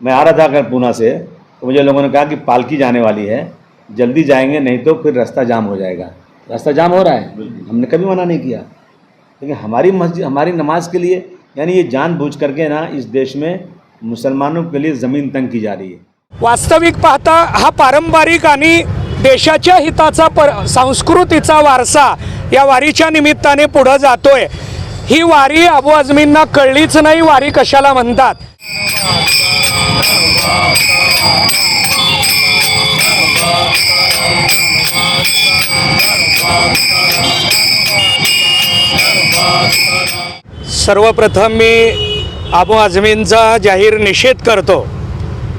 मैं आ रहा था अगर पूना से तो मुझे लोगों ने कहा कि पालकी जाने वाली है। जल्दी जाएंगे नहीं तो फिर रास्ता जाम हो जाएगा। रास्ता जाम हो रहा है? हमने कभी मना नहीं किया। लेकिन हमारी मस्जिद हमारी नमाज के लिए यानी ये जानबूझ करके ना इस देश में मुसलमानों के लिए ज़मीन तंग की जा रही है। वास्तविक पाहता हा पारंपरिक आणि देशाच्या हिताचा पर संस्कृतीचा वारसा या वारीच्या निमित्ताने पुढं जातोय. ही वारी अबू आझमींना कळलीच नाही वारी कशाला म्हणतात? सर्वप्रथम मी अबू आझमींचा जाहीर निषेध करतो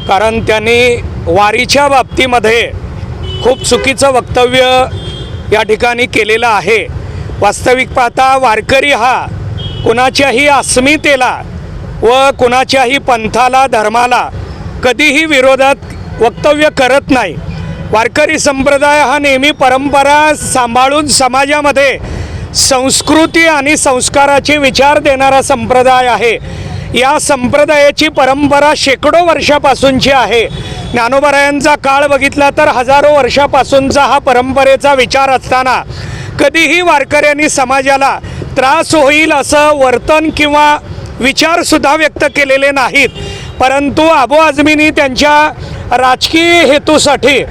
कारण त्यांनी वारीच्या बाबतीमध्ये खूप चुकीचं वक्तव्य या ठिकाणी केलेलं आहे. वास्तविक पाहता वारकरी हा कुणाच्याही अस्मितेला व कुणाच्याही पंथाला धर्माला कधीही विरोधात वक्तव्य करत नाही. वारकरी संप्रदाय हा नेहमी परंपरा सांभाळून समाजामध्ये संस्कृती आणि संस्काराचे विचार देणारा संप्रदाय आहे. या संप्रदायाची परंपरा शेकडो वर्षापासूनची आहे. ज्ञानोबरायांचा काळ बघितला तर हजारो वर्षापासूनचा हा परंपरेचा विचार असताना कधीही वारकऱ्यांनी समाजाला त्रास होईल असं वर्तन किंवा विचारसुद्धा व्यक्त केलेले नाहीत. परंतु अबू आझमींनी त्यांच्या राजकीय हेतूसाठी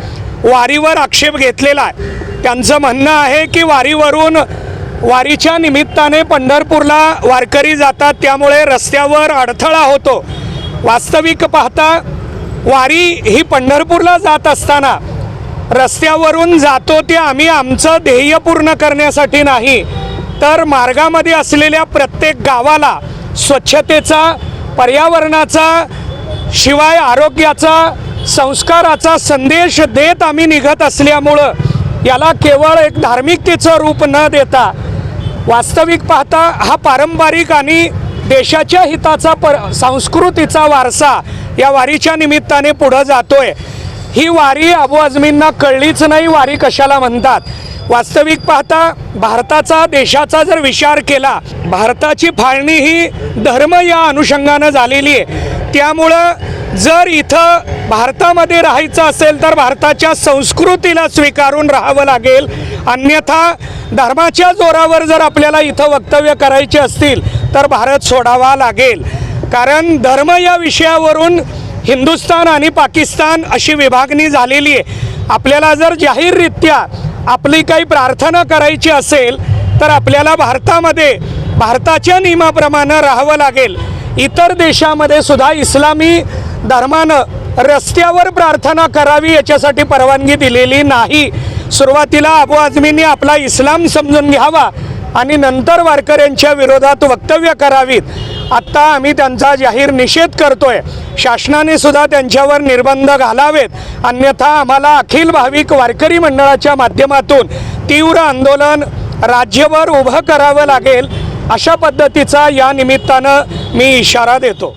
वारीवर आक्षेप घेतलेला आहे. त्यांचं म्हणणं आहे की वारीवरून वारीच्या निमित्ताने पंढरपूरला वारकरी जातात त्यामुळे रस्त्यावर अडथळा होतो. वास्तविक पाहता वारी ही पंढरपूरला जात असताना रस्त्यावरून जातो ते आम्ही आमचं ध्येय पूर्ण करण्यासाठी नाही तर मार्गामध्ये असलेल्या प्रत्येक गावाला स्वच्छतेचा पर्यावरणाचा शिवाय आरोग्याचा संस्काराचा संदेश देत आम्ही निघत असल्यामुळं याला केवळ एक धार्मिकतेचं रूप न देता वास्तविक पाहता हा पारंपरिक आणि देशाच्या हिताचा पर संस्कृतीचा वारसा या वारीच्या निमित्ताने पुढं जातोय. ही वारी अबू अजमींना कळलीच नाही वारी कशाला म्हणतात? वास्तविक पाहता भारताचा देशाचा जर विचार केला भारताची फाळणी ही धर्म या अनुषंगानं झालेली आहे. त्यामुळं जर इथं भारतामध्ये राहायचं असेल तर भारताच्या संस्कृतीला स्वीकारून राहावं लागेल. अन्यथा धर्माच्या जोरावर जर आपल्याला इथं वक्तव्य करायचे असतील तर भारत सोडावा लागेल. कारण धर्म या विषयावरून हिंदुस्थान आणि पाकिस्तान अशी विभागणी झालेली आहे. आपल्याला जर जाहीररित्या आपली काही प्रार्थना करायची असेल तर आपल्याला भारतामध्ये भारताच्या नियमाप्रमाणे राहावं लागेल. इतर देशामध्ये सुद्धा इस्लामी धर्मानं रस्त्यावर प्रार्थना करावी याच्यासाठी परवानगी दिलेली नाही. सुरुवातीला अबू आझमींनी आपला इस्लाम समजून घ्यावा आणि नंतर वारकऱ्यांच्या विरोधात वक्तव्य करावीत. आत्ता आम्ही त्यांचा जाहीर निषेध करतोय. शासनाने सुद्धा त्यांच्यावर निर्बंध घालावेत. अन्यथा आम्हाला अखिल भाविक वारकरी मंडळाच्या माध्यमातून तीव्र आंदोलन राज्यभर उभं करावं लागेल अशा पद्धतीचा या निमित्तानं मी इशारा देतो.